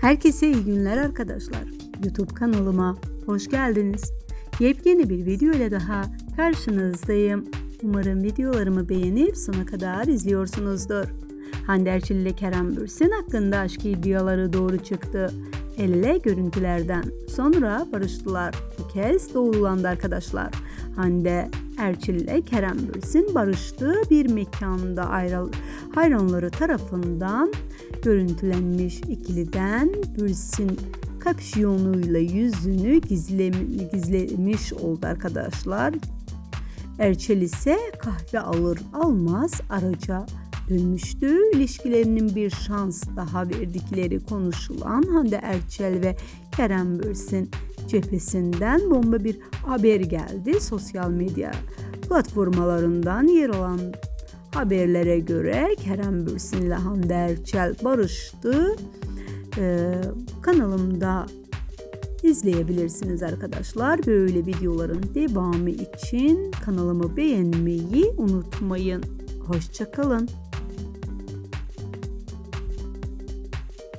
Herkese iyi günler arkadaşlar. YouTube kanalıma hoş geldiniz. Yepyeni bir video ile daha karşınızdayım. Umarım videolarımı beğenip sona kadar izliyorsunuzdur. Hande Erçel ile Kerem Bürsin hakkında aşk iddiaları doğru çıktı. Elle görüntülerden sonra barıştılar. Bu kez doğrulandı arkadaşlar. Hande Erçel ile Kerem Bürsin barıştığı bir mekanda ayrıl hayranları tarafından görüntülenmiş ikiliden Bürsin kapşonuyla yüzünü gizlem gizlemiş oldu arkadaşlar. Erçel ise kahve alır almaz araca dönmüştü. İlişkilerinin bir şans daha verdikleri konuşulan Hande Erçel ve Kerem Bürsin cephesinden bomba bir haber geldi. Sosyal medya platformalarından yer alan haberlere göre Kerem Bürsin ile Hande Erçel barıştı. Ee, kanalımda izleyebilirsiniz arkadaşlar. Böyle videoların devamı için kanalımı beğenmeyi unutmayın. Hoşçakalın.